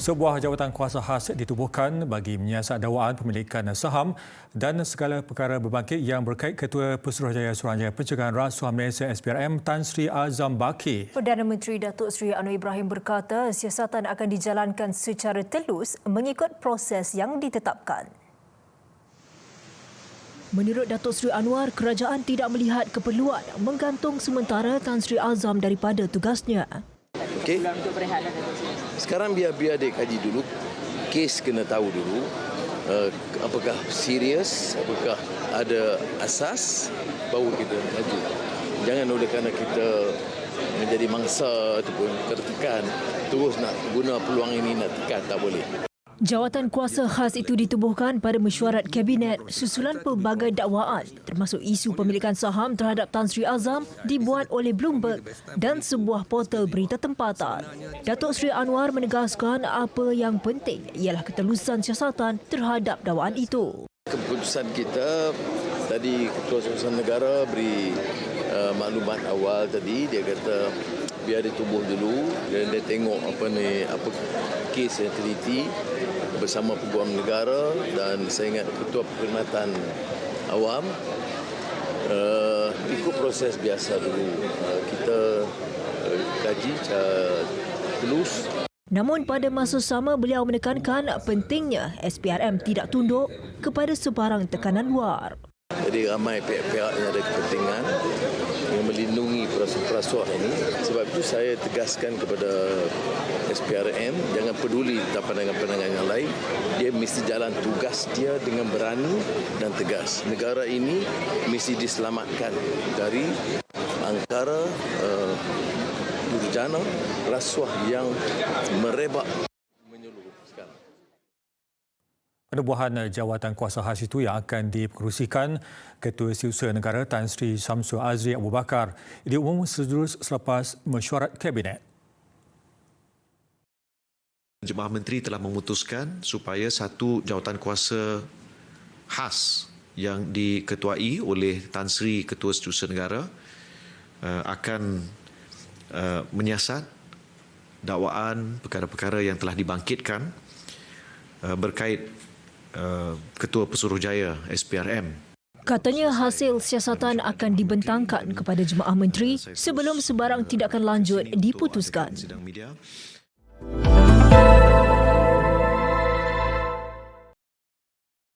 Sebuah jawatan kuasa khas ditubuhkan bagi menyiasat dakwaan pemilikan saham dan segala perkara berbangkit yang berkait Ketua Pesuruhjaya Suruhanjaya Pencegahan Rasuah Malaysia SPRM Tan Sri Azam Baki. Perdana Menteri Datuk Seri Anwar Ibrahim berkata siasatan akan dijalankan secara telus mengikut proses yang ditetapkan. Menurut Datuk Seri Anwar, kerajaan tidak melihat keperluan menggantung sementara Tan Sri Azam daripada tugasnya. Okey. Sekarang biar biar dia kaji dulu. Kes kena tahu dulu uh, apakah serius, apakah ada asas baru kita maju. Jangan oleh kerana kita menjadi mangsa ataupun tertekan terus nak guna peluang ini nak tekan tak boleh. Jawatan kuasa khas itu ditubuhkan pada mesyuarat kabinet susulan pelbagai dakwaan termasuk isu pemilikan saham terhadap Tan Sri Azam dibuat oleh Bloomberg dan sebuah portal berita tempatan. Datuk Seri Anwar menegaskan apa yang penting ialah ketelusan siasatan terhadap dakwaan itu. Keputusan kita tadi Ketua Susulan Negara beri uh, maklumat awal tadi dia kata biar ditubuh dulu dan dia tengok apa ni apa kes yang teliti bersama peguam negara dan saya ingat ketua perkhidmatan awam. Uh, ikut proses biasa dulu. Uh, kita uh, kaji uh, telus Namun pada masa sama beliau menekankan pentingnya SPRM tidak tunduk kepada sebarang tekanan luar. Jadi ramai pihak-pihak yang ada kepentingan yang melindungi perasuah-perasuah ini. Sebab itu saya tegaskan kepada SPRM jangan peduli tentang pandangan-pandangan yang lain. Dia mesti jalan tugas dia dengan berani dan tegas. Negara ini mesti diselamatkan dari angkara uh, durjana rasuah yang merebak menyeluruh sekarang. Penubuhan jawatan kuasa khas itu yang akan dipengerusikan Ketua Setiausaha Negara Tan Sri Samsul Azri Abu Bakar diumum sedulur selepas mesyuarat Kabinet. Jemaah Menteri telah memutuskan supaya satu jawatan kuasa khas yang diketuai oleh Tan Sri Ketua Setiausaha Negara uh, akan uh, menyiasat dakwaan perkara-perkara yang telah dibangkitkan berkait Uh, Ketua Pesuruhjaya SPRM. Katanya hasil siasatan akan dibentangkan kepada jemaah menteri sebelum sebarang tindakan lanjut diputuskan.